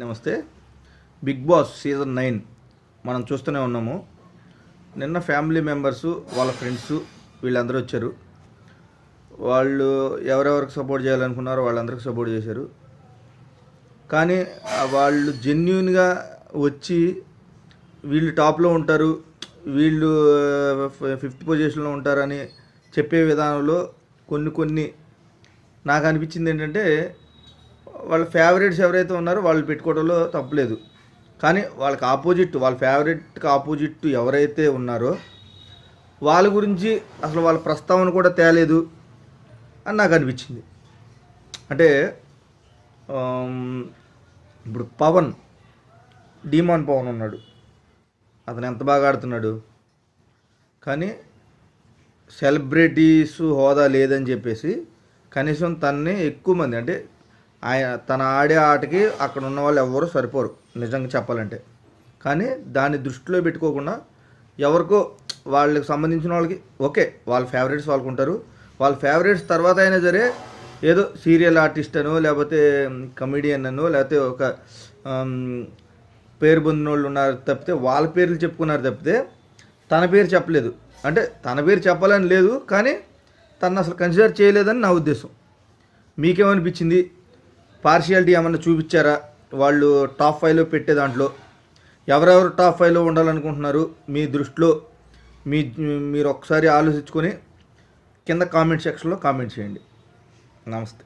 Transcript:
నమస్తే. Big boss season nine మనం చూస్తూనే ఉన్నాము. నిన్న ఫ్యామిలీ మెంబర్స్ వాళ్ళ ఫ్రెండ్స్ వీళ్ళందరూ వచ్చారు. వాళ్ళు ఎవరెవరికి సపోర్ట్ చేయాలనుకున్నారో వాళ్ళందరికీ సపోర్ట్ చేశారు. కానీ వాళ్ళు జెన్యున్గా వచ్చి వీళ్ళు టాప్లో ఉంటారు వీళ్ళు ఫిఫ్త్ పొజిషన్లో ఉంటారని చెప్పే విధానంలో కొన్ని కొన్ని నాకు అనిపించింది ఏంటంటే వాళ్ళ ఫేవరెట్స్ ఎవరైతే ఉన్నారో వాళ్ళు పెట్టుకోవడంలో తప్పలేదు. కానీ వాళ్ళకి ఆపోజిట్ వాళ్ళ ఫేవరెట్కి ఆపోజిట్ ఎవరైతే ఉన్నారో వాళ్ళ గురించి అసలు వాళ్ళ ప్రస్తావన కూడా తేలేదు అని నాకు అనిపించింది. అంటే ఇప్పుడు పవన్ డీమాన్ పవన్ ఉన్నాడు. అతను ఎంత బాగా ఆడుతున్నాడు? కానీ సెలబ్రిటీస్ హోదా లేదని చెప్పేసి కనీసం తన్ని ఎక్కువ మంది అంటే ఆయన తన ఆడే ఆటకి అక్కడ ఉన్న వాళ్ళు ఎవరు సరిపోరు నిజంగా చెప్పాలంటే. కానీ దాన్ని దృష్టిలో పెట్టుకోకుండా ఎవరికో వాళ్ళకి సంబంధించిన వాళ్ళకి ఓకే వాళ్ళ ఫేవరెట్స్ వాళ్ళకు ఉంటారు వాళ్ళ ఫేవరెట్స్ తర్వాత అయినా సరే ఏదో సీరియల్ ఆర్టిస్ట్ అనో లేకపోతే కమెడియన్ అనో లేకపోతే ఒక పేరు పొందిన వాళ్ళు ఉన్నారు తప్పితే వాళ్ళ పేర్లు చెప్పుకున్నారు తప్పితే తన పేరు చెప్పలేదు. అంటే తన పేరు చెప్పాలని లేదు కానీ తను అసలు కన్సిడర్ చేయలేదని నా ఉద్దేశం. మీకేమనిపించింది? పార్షియాలిటీ ఏమన్నా చూపించారా? వాళ్ళు టాప్ ఫైవ్లో పెట్టే దాంట్లో. ఎవరెవరు టాప్ ఫైవ్లో ఉండాలనుకుంటున్నారు? మీ దృష్టిలో మీ మీరు ఒకసారి ఆలోచించుకొని కింద కామెంట్ సెక్షన్లో కామెంట్ చేయండి. నమస్తే.